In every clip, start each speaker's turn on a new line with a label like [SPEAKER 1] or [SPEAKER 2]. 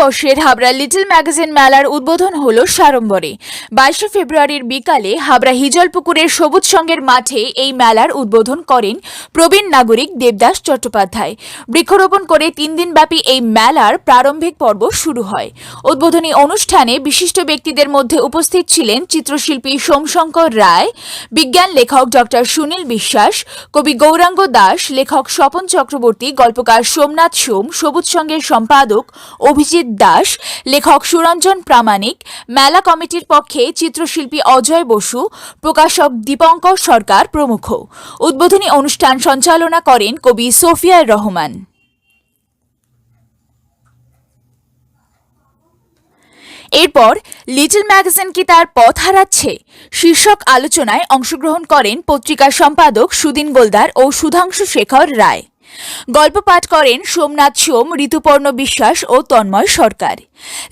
[SPEAKER 1] বর্ষের Habra little magazine মেলার উদ্বোধন হল সাড়ম্বরে। বাইশে ফেব্রুয়ারির বিকালে হাবড়া হিজলপুকুরের সবুজ সঙ্গের মাঠে এই মেলার উদ্বোধন করেন প্রবীণ নাগরিক দেবদাস চট্টোপাধ্যায়। বৃক্ষরোপণ করে তিন দিনব্যাপী এই মেলার প্রারম্ভিক পর্ব শুরু হয়। উদ্বোধনী অনুষ্ঠানে বিশিষ্ট ব্যক্তিদের মধ্যে উপস্থিত ছিলেন চিত্রশিল্পী সোমশঙ্কর রায়, বিজ্ঞান লেখক ডক্টর সুনীল বিশ্বাস, কবি গৌরাঙ্গ দাস, লেখক স্বপন চক্রবর্তী, গল্পকার সোমনাথ সোম, সবুজ সঙ্গের সম্পাদক অভিজিৎ দাস, লেখক সুরঞ্জন প্রামাণিক, মেলা কমিটির পক্ষে চিত্রশিল্পী অজয় বসু, প্রকাশক দীপঙ্কর সরকার প্রমুখ। উদ্বোধনী অনুষ্ঠান সঞ্চালনা করেন কবি সোফিয়া রহমান। এরপর লিটল ম্যাগাজিন কি তার পথ হারাচ্ছে? শীর্ষক আলোচনায় অংশগ্রহণ করেন পত্রিকার সম্পাদক সুদিন গোলদার ও সুধাংশু শেখর রায়। গল্প পাঠ করেন সোমনাথ সোম, ঋতুপর্ণ বিশ্বাস ও তন্ময় সরকার।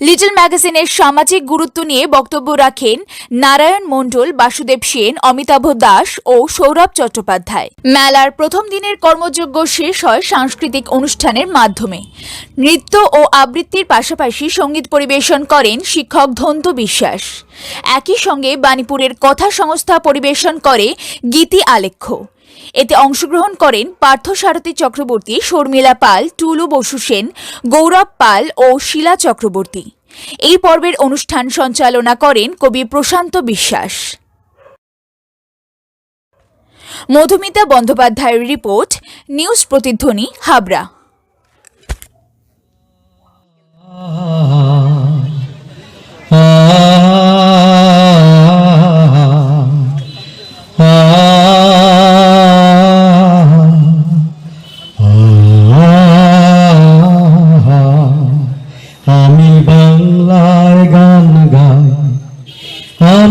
[SPEAKER 1] লিটল ম্যাগাজিনের সামাজিক গুরুত্ব নিয়ে বক্তব্য রাখেন নারায়ণ মণ্ডল, বাসুদেব সেন, অমিতাভ দাস ও সৌরভ চট্টোপাধ্যায়। মেলার প্রথম দিনের কর্মযজ্ঞ শেষ হয় সাংস্কৃতিক অনুষ্ঠানের মাধ্যমে। নৃত্য ও আবৃত্তির পাশাপাশি সংগীত পরিবেশন করেন শিক্ষক ধন্তু বিশ্বাস। একই সঙ্গে বাণীপুরের কথা সংস্থা পরিবেশন করে গীতি আলেখ্য। এতে অংশগ্রহণ করেন পার্থসারথী চক্রবর্তী, শর্মিলা পাল, টুলু বসু সেন, গৌরব পাল ও শিলা চক্রবর্তী। এই পর্বের অনুষ্ঠান সঞ্চালনা করেন কবি প্রশান্ত বিশ্বাস। মধুমিতা বন্দ্যোপাধ্যায়ের রিপোর্ট, নিউজ প্রতিধ্বনি, হাবড়া।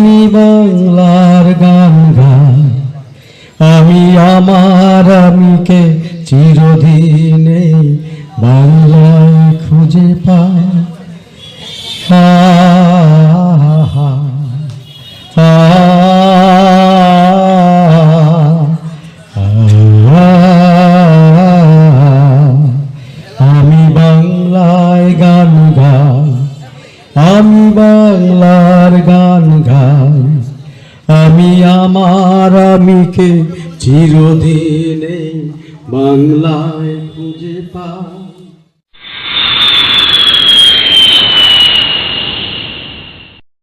[SPEAKER 2] আমি বাংলার গান গাই। আমি আমার আমিকে চিরদিনে বাংলায় আমি বাংলার গান গাই। আমি আমার আমিকে চিরদিনে বাংলায় খুঁজে পাই।